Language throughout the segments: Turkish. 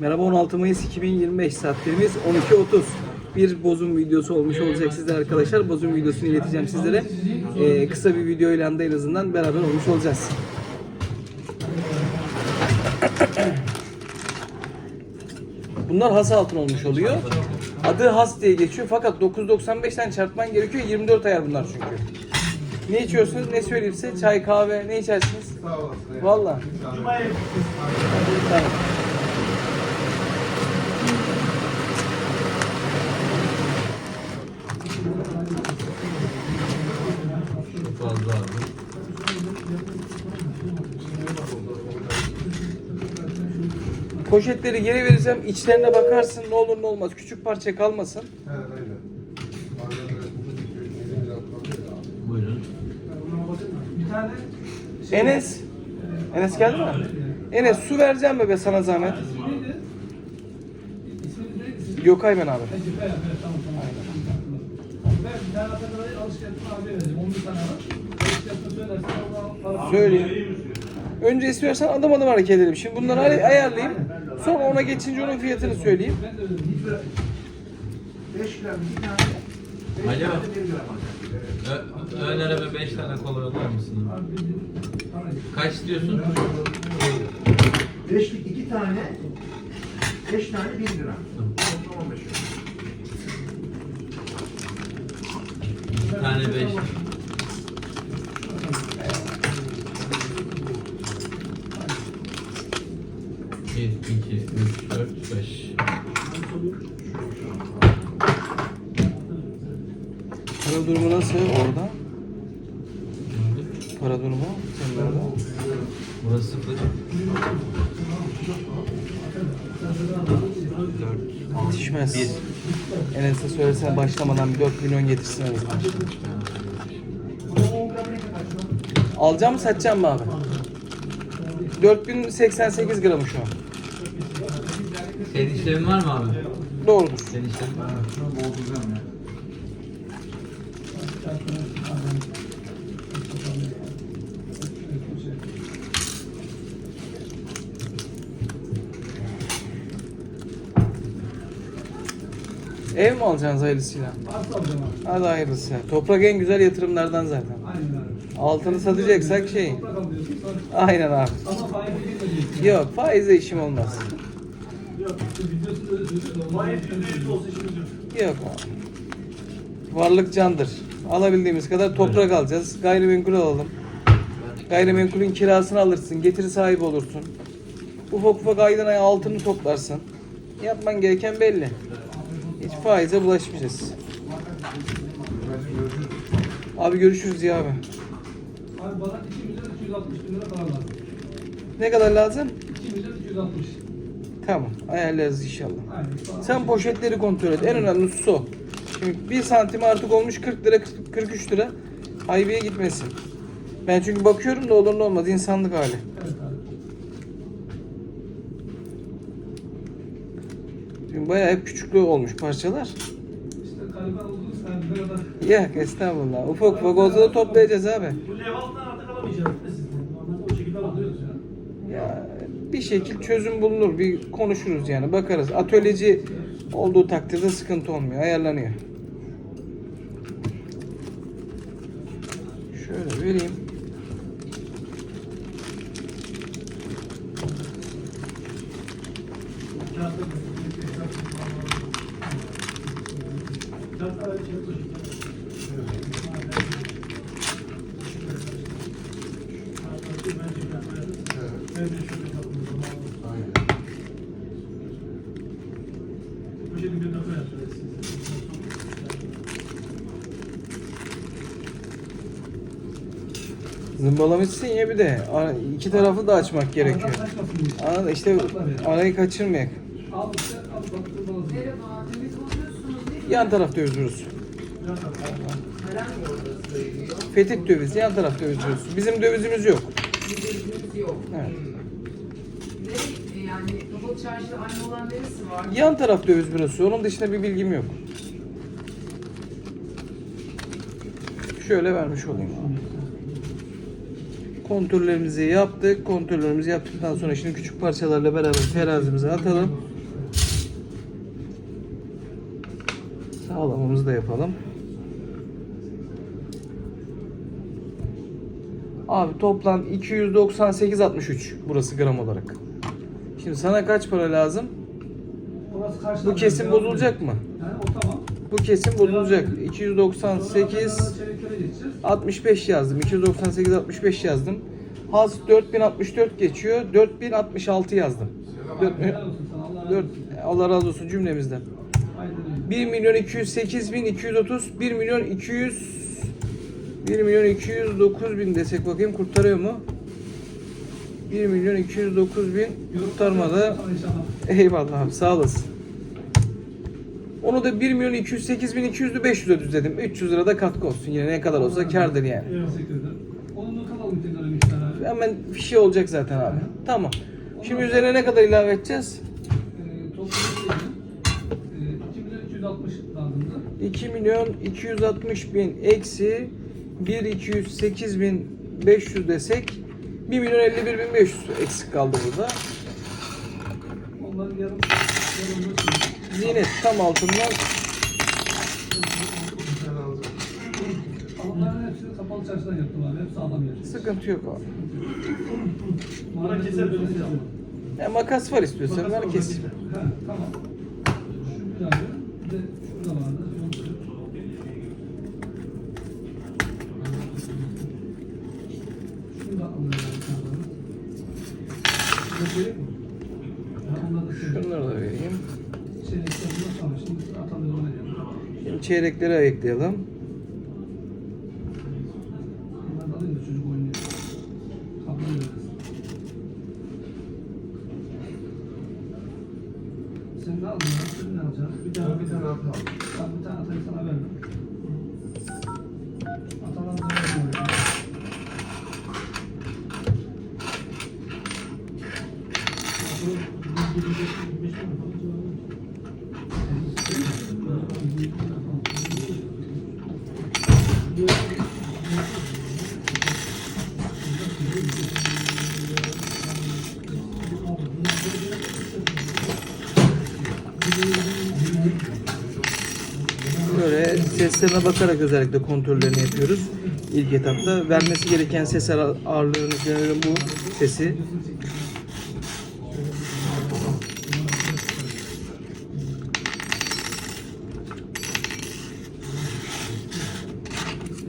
Merhaba 16 Mayıs 2025 saatlerimiz 12.30. Bir bozum videosu olmuş olacak sizler arkadaşlar. Bozum videosunu ileteceğim sizlere. Ee, kısa bir videoyla da en azından beraber olmuş olacağız. Bunlar has altın olmuş oluyor. Adı has diye geçiyor fakat 995'ten çarpman gerekiyor. 24 ayar bunlar çünkü. Ne içiyorsunuz? Ne söyleyeyim size? Çay, kahve, ne içersiniz? Sağ olasın. Valla. Tamam. Fazla abi. Poşetleri geri vereceğim. İçlerine bakarsın. Ne olur ne olmaz. Küçük parça kalmasın. He aynen. Bazen de bu yeni biraz bakıyor ya. Buyurun. Enes. Enes geldi mi? Enes su vereceğim mi be sana zahmet? Gökay ben abi. Söyleyeyim. Önce istiyorsan adım adım hareket edelim. Şimdi bunları ay- ayarlayayım. Sonra ona geçince onun fiyatını söyleyeyim. 5 gram bir tane. beş Alo. tane bir gram alacak. Ö- Önereme 5 tane kola yollar mısın? Kaç diyorsun? Beşlik iki tane. Beş tane bir gram. Tamam beş gram. Bir tane 5. Bir, iki, üç, dört, beş. Para durumu nasıl orada? Para durumu senin orada. Burası sıfır. Yetişmez. Bir. Enes'e söylesene başlamadan bir 4 milyon getirsin en azından. Alacağım mı satacağım mı abi? 4088 gramı şu an. Senin işlemin var mı abi? Doğrudur. Senin işlemin var mı? Şunu boğduracağım ya. Ev mi alacaksınız hayırlısıyla? Hadi hayırlısı. Toprak en güzel yatırımlardan zaten. Altını satacaksak şey. Aynen abi. Yok faizle işim olmaz. Yok, işte videosunda da söylüyor. Faiz yüzde yüz olsa işimiz yok. Yok abi. Varlık candır. Alabildiğimiz kadar toprak alacağız. Gayrimenkul alalım. Gayrimenkulün kirasını alırsın. Getiri sahibi olursun. Ufak ufak aydan aya altını toplarsın. Yapman gereken belli. Hiç faize bulaşmayacağız. Abi görüşürüz ya abi. Abi bana 2 milyon 260 bin lira para lazım. Ne kadar lazım? 2 milyon 260. Tamam. Ayarlarız inşallah. Sen poşetleri kontrol et. En önemlisi o. Şimdi 1 santim artık olmuş 40 lira 40 43 lira. Haybiye gitmesin. Ben çünkü bakıyorum da olur ne olmaz insanlık hali. Şimdi bayağı hep küçüklü olmuş parçalar. Yok estağfurullah. Ufak ufak olsa da toplayacağız abi. Bu lev altından artık alamayacağız. Ne sizden? Normalde o şekilde alıyoruz ya. Ya bir şekil çözüm bulunur. Bir konuşuruz yani bakarız. Atölyeci olduğu takdirde sıkıntı olmuyor. Ayarlanıyor. Şöyle vereyim. Kağıtta Kağıtta Zımbalamışsın ya bir de. İki tarafı da açmak gerekiyor. Anladın işte arayı kaçırmayak. Yan taraf dövüyoruz. Param mı orada söylüyor? Fetik döviz, yan taraf dövüyoruz. Bizim dövizimiz yok. Evet. Yan taraf döviz bürosu. Onun dışında bir bilgim yok. Şöyle vermiş olayım. Kontrollerimizi yaptık. Kontrollerimizi yaptıktan sonra şimdi küçük parçalarla beraber terazimize atalım. Sağlamamızı da yapalım. Abi toplam 298.63 burası gram olarak. Şimdi sana kaç para lazım? Bu kesim bozulacak mı? Bu kesim bozulacak. Sonra 298 çeliklere geçeceğiz. 65 yazdım. 298 65 yazdım. Has 4064 geçiyor. 4066 yazdım. Dört- Helal olsun sana. Allah razı olsun. Cümlemizden. Aynen öyle. 1 milyon 208 bin 230 1 milyon 200 1 milyon 209 bin desek bakayım kurtarıyor mu? 1 milyon 209 bin kurtarmadı. Eyvallah abi sağ olasın. Onu da 1 milyon 208 bin 200'lü 500'e düzledim. 300 lira da katkı olsun. Yine ne kadar olsa kardır yani. Hemen fişi olacak zaten abi. Tamam. Şimdi üzerine ne kadar ilave edeceğiz? Ee, toplamda ee, 2360 lazımdı. 2 milyon 260 bin eksi 1 208 bin 500 desek 1 milyon 51 bin 500 eksik kaldı burada. Onların yarım şey. Zinet tam altından Onların hepsini kapalı çarşıdan yaptım abi. Hep sağlam yer. sıkıntı yok abi. Bana keser böyle yapma. Ya makas var istiyorsan ver kes. Ha, tamam. Şu bir abi. Bir de şurada vardı. Şunu da alalım. Şunu gerek mi? Ha, onları da şey- Şunları da vereyim. Sen ne aldın? Sen ne alacaksın? Bir tane bir tane altı al. Ben bir tane atayı sana verdim oraya. Böyle seslerine bakarak özellikle kontrollerini yapıyoruz. İlk etapta vermesi gereken ses ağır- ağırlığını görelim bu sesi.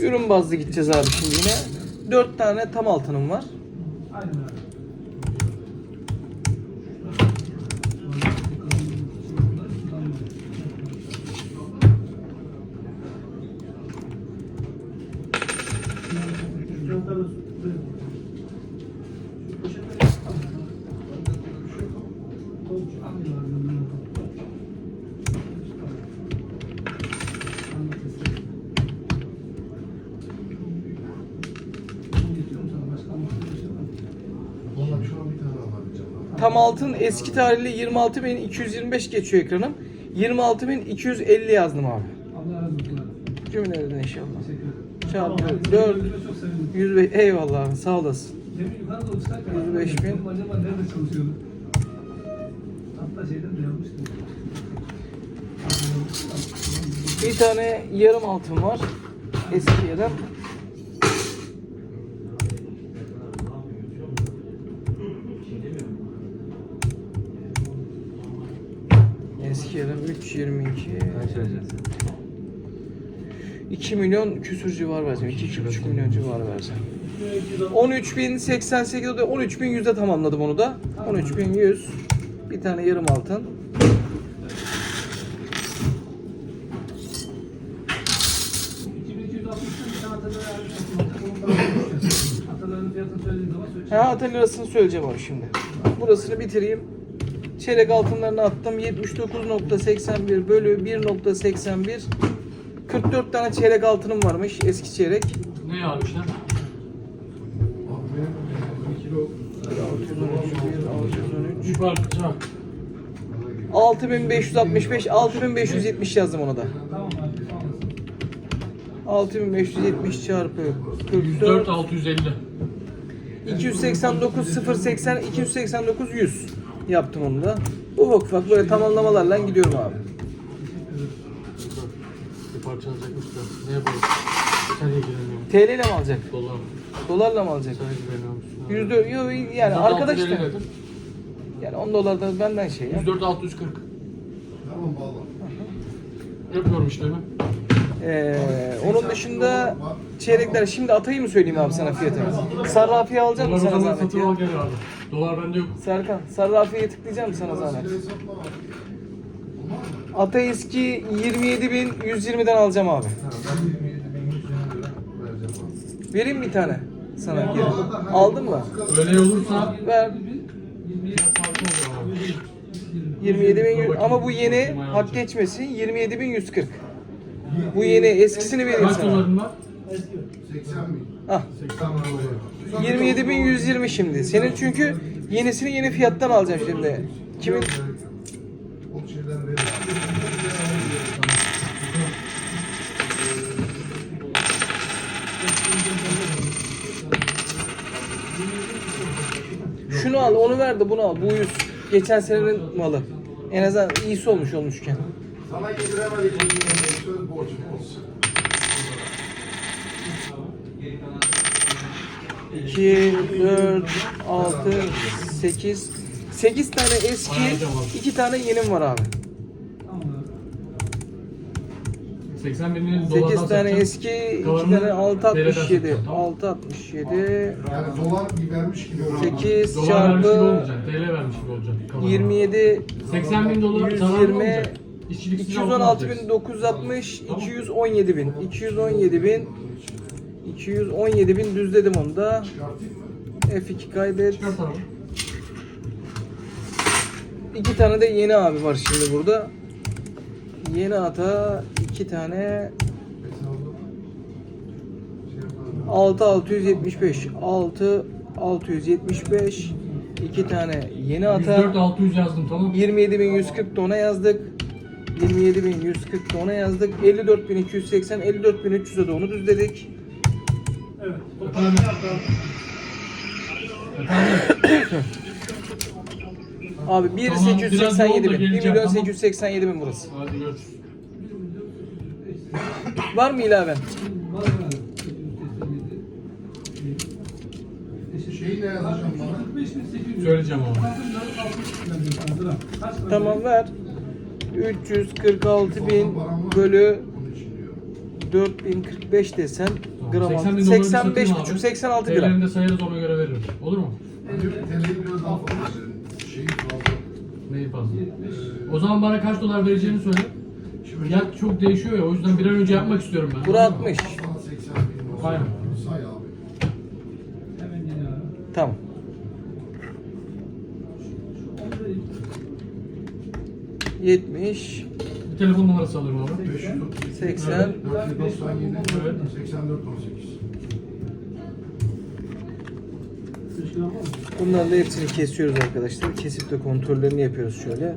Ürün bazlı gideceğiz abi şimdi yine. 4 tane tam altınım var. Aynen Tam altın eski tarihli 26.225 geçiyor ekranım. 26.250 yazdım abi. Allah razı olsun. Cümleden inşallah. Çarpı 4 Çok sevindim. 105 eyvallah abi, sağ olasın. Demin yukarı doğru çıkarken 105 bin. Bir tane yarım altın var. Eski yerden. Eski yerden 322 Kaç vereceğiz? 2 milyon küsür civar vereceğim. 2-2,5 milyon civar vereceğim. 13.088 o da 13.100'de tamamladım onu da. 13.100 bir tane yarım altın. 2260'tan bir tane Atalar'ı ayarlamıştım. Atalar'ın fiyatını söylediğin zaman söyle. Ha ata lirasını söyleyeceğim abi şimdi. Burasını bitireyim. Çeyrek altınlarını attım. 79.81 bölü 1.81 44 tane çeyrek altınım varmış eski çeyrek. Ne bir kilo 613, Bir parça. 6565 6570 yazdım ona da. Tamam abi sağ olasın. 6570 çarpı 104 44 650. 289 080 289 100 yaptım onu da. Ufak ufak böyle tamamlamalarla gidiyorum abi. Bir parça alacakmış da. Ne yapalım? Sen ilgileniyorum. TL ile mi alacak? Dolar mı? Dolarla mı alacak? Sen ilgileniyor musun? Yüzde yo, yani arkadaş da yani 10 dolar da benden şey ya. 104 640. Yapıyorum işlemi. Ee, onun dışında çeyrekler şimdi atayı mı söyleyeyim abi sana fiyatını? Sarrafiye alacak mısın sana zahmet ya? Dolar bende yok. Serkan sarrafiye tıklayacak mısın sana zahmet? Ata eski 27.120'den alacağım abi. Vereyim bir tane sana geri. Aldın mı? Öyle olursa Ver. farklı olur abi. 27.100 ama bu yeni hak geçmesin 27.140. Bu yeni eskisini vereyim Kaç sana. doların var? Ah. 27.120 şimdi. Senin çünkü yenisini yeni fiyattan alacağım şimdi. Kimin? Şunu al, onu ver de bunu al. Bu yüz geçen senenin malı. En azından iyisi olmuş olmuşken. Sana getiremedik. Söz borcum olsun. 2, 4, 6, 8 8 tane eski, 2 tane yenim var abi. 80 binin dolardan 8 tane satacağım. eski, 2 Kalanını tane 667. TL'den satacağım, 667 Yani dolar vermiş gibi. 8 Dolar vermiş gibi çarpı olmayacak. TL vermiş gibi olacak. kalanı. 27 80 bin dolar zararlı 120 olacak. İşçiliksiz altın 216 alacaksın. bin 960 217 bin 217 bin 217 bin düzledim onu da F2 kaydet. İki tane de yeni abi var şimdi burada Yeni ata iki tane 6 675 6 675 iki tane yeni 104 ata 600 yazdım tamam. 27.140 tona yazdık. 27.140 tona yazdık. 54.280, 54.300'e de onu düzledik. Abi 1 Tamam, biraz 887 yolda bin. 1 geleceğim, milyon tamam. 887 bin burası. Hadi görüşürüz. Var mı ilaven? Şeyi ne yazacağım bana? Söyleyeceğim abi. Tamam ver. 346 bin bölü Onun için diyorum. 4045 desen gram 80 bin altı. doları 85 satayım buçuk abi. 86 gram. TL'ni de sayarız ona göre veririm. Olur mu? TL'yi biraz daha fazla verin. Şeyi fazla. Neyi fazla? O zaman bana kaç dolar vereceğini söyle. Fiyat çok değişiyor ya o yüzden bir an önce yapmak istiyorum ben. Bura 60. Sana 80 bin olsun. Aynen. Say abi. Tamam. Yetmiş, Bir telefon numarası alıyorum abi. 530, 80, 497, Evet. 84, 18. Bunların da hepsini kesiyoruz arkadaşlar. Kesip de kontrollerini yapıyoruz şöyle.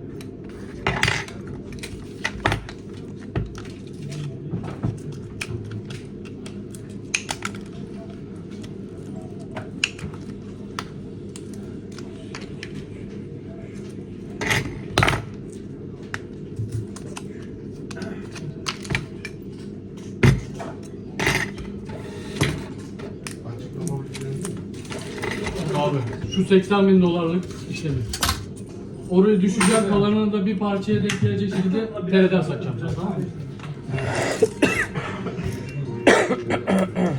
Abi şu 80 bin dolarlık işlemi. Oraya düşeceğim kalanını da bir parçaya denk gelecek şekilde TL'den satacağım tamam mı?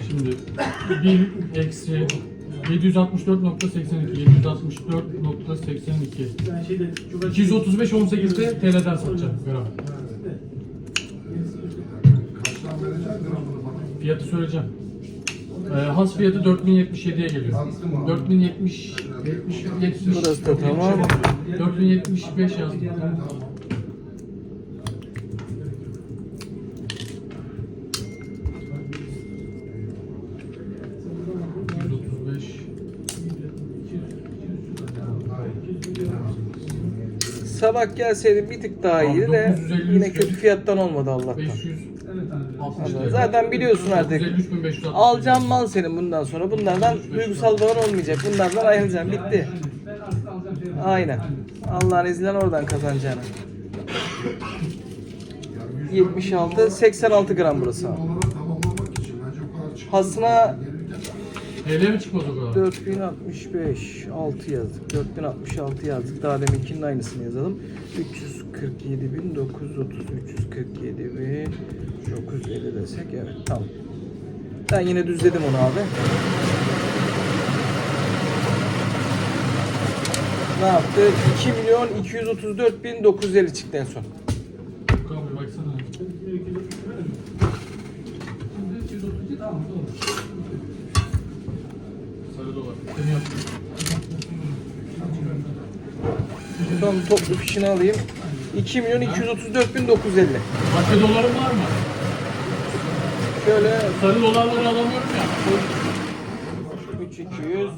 Şimdi 1000 eksi 764.82 764.82 235 18'de TL'den satacağım. Bana? Fiyatı söyleyeceğim. Ee, has fiyatı 4077'ye geliyor. 4070 70 Burası da tamam. 4075 yazdım. Sabah gelseydin bir tık daha iyiydi de 950 yine kötü fiyattan olmadı Allah'tan. 500 60 lira. Zaten biliyorsun artık. 153.560. Alacağım mal senin bundan sonra. Bunlardan duygusal bağın olmayacak. Bunlardan ayrılacaksın. Bitti. Aynen. Allah'ın izniyle oradan kazanacağını. 76, 86 gram burası abi. Hasına TL mi çıkmaz o kadar? 4065 6 yazdık. 4066 yazdık. Daha deminkinin aynısını yazalım. 347.930 347.950 desek evet tamam. Ben yine düzledim onu abi. Ne yaptı? 2 milyon 234 bin 950 çıktı en son. Bir baksana. Sarı dolar. Seni yaptım. Son toplu fişini alayım. 2 milyon 234 bin 950. Başka dolarım var mı? Şöyle Sarı dolarları alamıyorum ya. 3200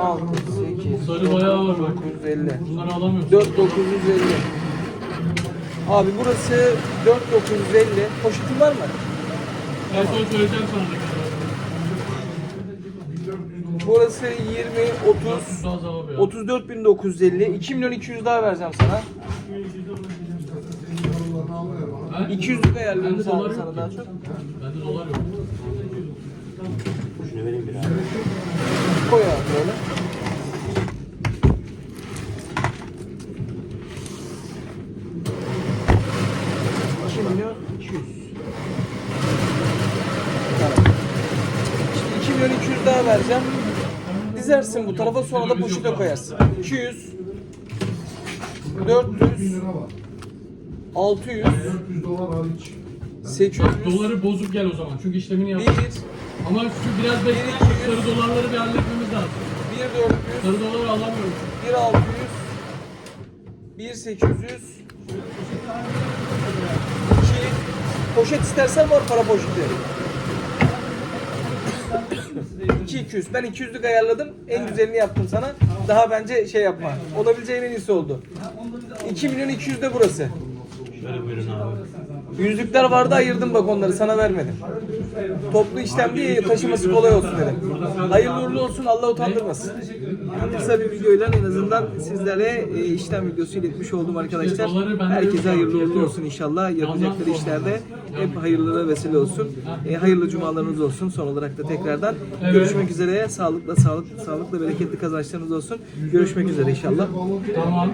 6 8 Sarı bayağı var bak. 950 Bunları alamıyorsun. 4950 Abi burası 4950 Poşetin var mı? En son söyleyeceğim sana ne kadar. Burası 20 30 Daha az abi ya. 34950 2 milyon 200 daha vereceğim sana. Ha? 200'lük ayarlıyorum sana, sana daha çok. Bende dolar yok. Koy abi böyle. İki milyon iki yüz. Tamam. Şimdi 2 milyon 200 daha vereceğim. Dizersin bu tarafa sonra da poşete koyarsın. 200 400 lira var. 600 400 dolar hariç. 800 Bak doları bozuk gel o zaman. Çünkü işlemini 1 yap. Ama şu biraz bekle. Sarı dolarları bir halletmemiz lazım. 1 400 Sarı doları alamıyoruz. 1 600 1 800 2 Poşet istersen var para poşeti 2 200 ben 200'lük ayarladım. En güzelini yaptım sana. Daha bence şey yapma. Olabileceğin en iyisi oldu. 2 milyon 200 de burası Yüzlükler vardı ayırdım bak onları sana vermedim. Toplu işlem diye taşıması kolay olsun dedim. Hayırlı uğurlu olsun Allah utandırmasın. Kısa bir videoyla en azından sizlere e, işlem videosu iletmiş oldum arkadaşlar. Herkese hayırlı uğurlu olsun inşallah. Yapacakları işlerde hep hayırlara vesile olsun. E, hayırlı cumalarınız olsun. Son olarak da tekrardan görüşmek üzere. Sağlıkla sağlık sağlıkla bereketli kazançlarınız olsun. Görüşmek üzere inşallah. Tamam.